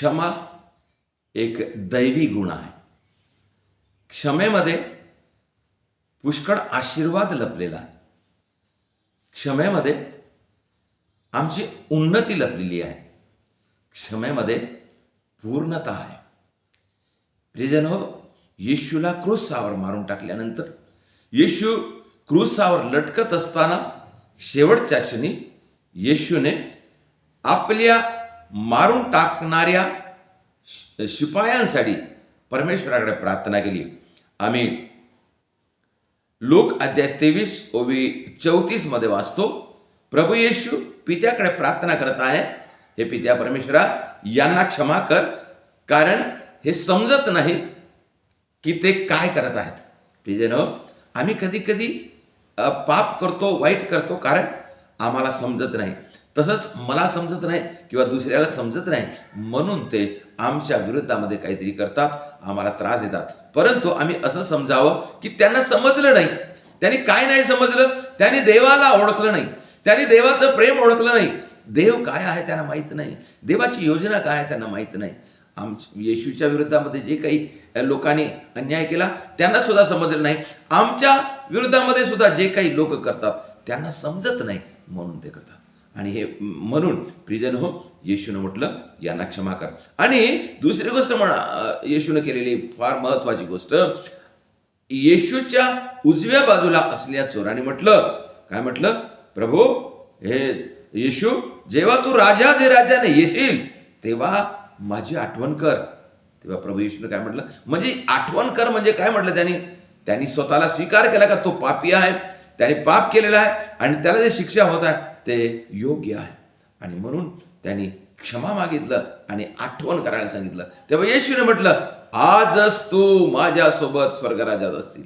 क्षमा एक दैवी गुण आहे. क्षमेमध्ये पुष्कळ आशीर्वाद लपलेला आहे. क्षमेमध्ये आमची उन्नती लपलेली आहे. क्षमेमध्ये पूर्णता आहे. प्रियजन हो येशूला क्रूसावर मारून टाकल्यानंतर येशू क्रूसावर लटकत असताना शेवटच्या क्षणी येशूने आपल्या मारून टाकणाऱ्या शिपायांसाठी परमेश्वराकडे प्रार्थना केली. आम्ही लोक अध्याय तेवीस ओवी चौतीसमध्ये वाचतो. प्रभू येशू पित्याकडे प्रार्थना करत आहे. हे पित्या परमेश्वरा यांना क्षमा कर कारण हे समजत नाही की ते काय करत आहेत. पिजेनं आम्ही कधी कधी पाप करतो वाईट करतो कारण आम्हाला समजत नाही. तसंच मला समजत नाही किंवा दुसऱ्याला समजत नाही म्हणून ते आमच्या विरुद्धामध्ये काहीतरी करतात आम्हाला त्रास देतात. परंतु आम्ही असं समजावं की त्यांना समजलं नाही. त्यांनी काय नाही समजलं? त्यांनी देवाला ओळखलं नाही. त्यांनी देवाचं प्रेम ओळखलं नाही. देव काय आहे त्यांना माहीत नाही. देवाची योजना काय आहे त्यांना माहीत नाही. आम येशूच्या विरुद्धामध्ये जे काही लोकांनी अन्याय केला त्यांना सुद्धा समजलं नाही. आमच्या विरुद्धामध्ये सुद्धा जे काही लोक करतात त्यांना समजत नाही म्हणून ते करतात. आणि हे म्हणून प्रिजन हो येशूनं म्हटलं यांना क्षमा कर. आणि दुसरी गोष्ट म्हणा येशून येशूनं केलेली फार महत्वाची गोष्ट येशूच्या उजव्या बाजूला असलेल्या चोराने म्हटलं काय म्हटलं? प्रभू हे येशू जेव्हा तू राजा आणि राजाने येशील तेव्हा माझी आठवण कर. तेव्हा प्रभू येशूने काय म्हटलं? म्हणजे आठवण कर म्हणजे काय म्हटलं त्यांनी? त्यांनी स्वतःला स्वीकार केला का? तो पापी आहे. त्याने पाप केलेला आहे आणि त्याला जे शिक्षा होत आहे ते योग्य आहे. आणि म्हणून त्यांनी क्षमा मागितलं आणि आठवण करायला सांगितलं. तेव्हा येशूने म्हटलं आजच तू माझ्यासोबत स्वर्गराजात असतील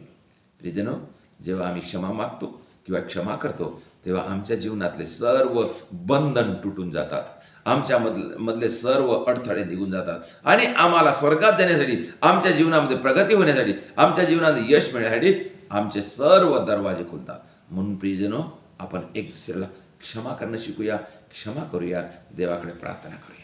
प्रियजनो जेव्हा आम्ही क्षमा मागतो किंवा क्षमा करतो तेव्हा आमच्या जीवनातले सर्व बंधन तुटून जातात. आमच्या मधले मधले सर्व अडथळे निघून जातात. आणि आम्हाला स्वर्गात जाण्यासाठी आमच्या जीवनामध्ये प्रगती होण्यासाठी आमच्या जीवनामध्ये यश मिळण्यासाठी आमचे सर्व दरवाजे खुलतात. म्हणून प्रियजनो आपण एक दुसऱ्याला क्षमा करणं शिकूया क्षमा करूया देवाकडे प्रार्थना करूया.